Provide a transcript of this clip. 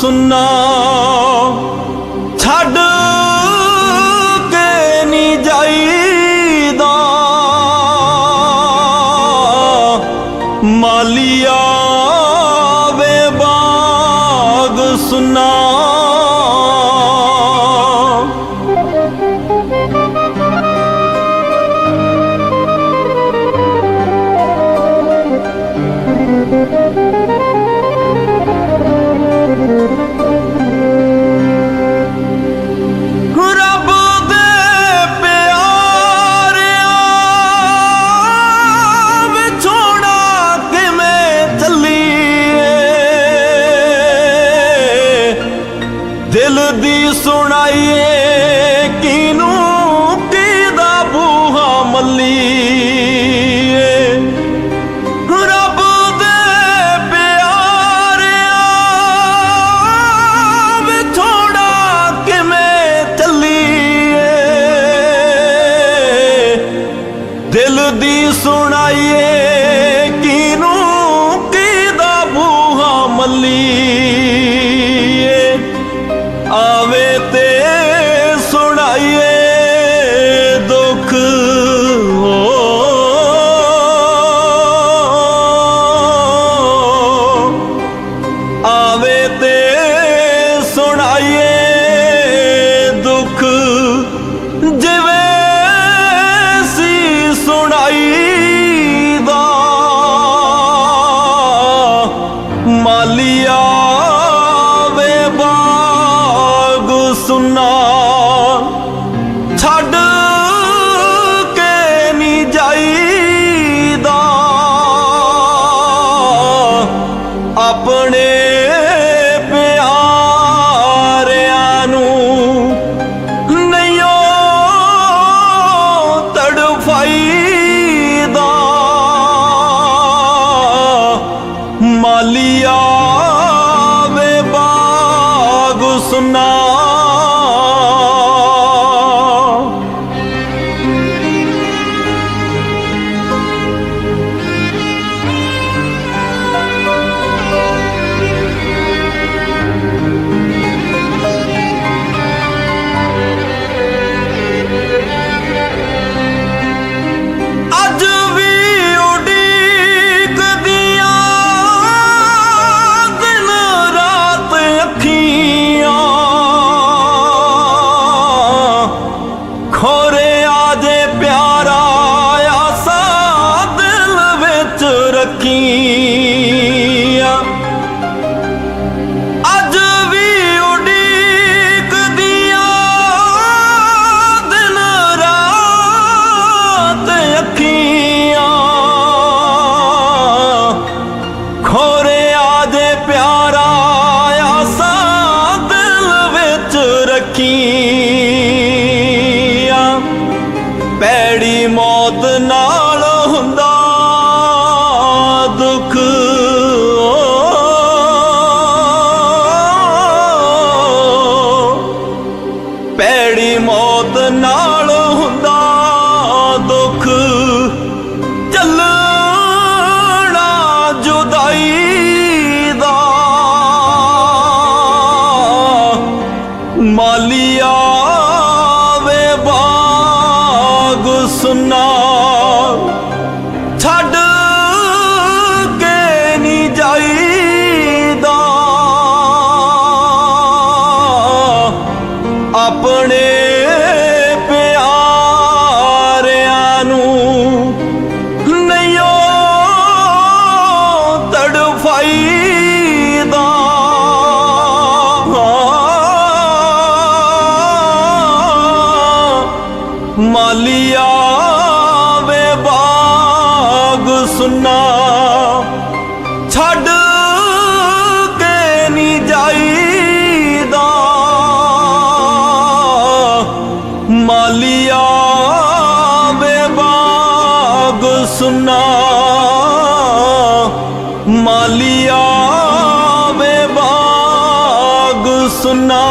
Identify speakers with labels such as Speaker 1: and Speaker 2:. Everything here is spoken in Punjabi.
Speaker 1: ਸੁਨਾ ਛੱਡ ਕੇ ਨਹੀਂ ਜਾਈਦਾ। ਮਾਲੀਆ ਵੇ ਬਾਗ ਸੁਨਾ ਦਿਲ ਦੀ ਸੁਣਾਈਏ, ਕਿਨੂੰ ਕਿਦਾ ਬੂਹਾ ਮੱਲੀ ਰੱਬ ਦੇ ਪਿਆਰਿਆ ਵੇ ਕਿਵੇਂ ਚੱਲੀਏ? ਦਿਲ ਦੀ ਸੁਣਾਈਏ சொன்னார் কি ਸੁਨਾ ਛੱਡ ਕੇ ਨਹੀਂ ਜਾਈਦਾ। ਆਪਣੇ ਪਿਆਰਿਆਂ ਨੂੰ ਨਹੀਂ ਉਹ ਤੜਫਾਈ। ਵੇ ਬਾਗ ਸੁਨਾ। ਛੱਡ ਕੇ ਨਹੀਂ ਜਾਈਦਾ। ਮਾਲੀਆ ਵੇ ਬਾਗ ਸੁਨਾ। ਮਾਲੀਆ ਵੇ ਬਾਗ ਸੁਨਾ।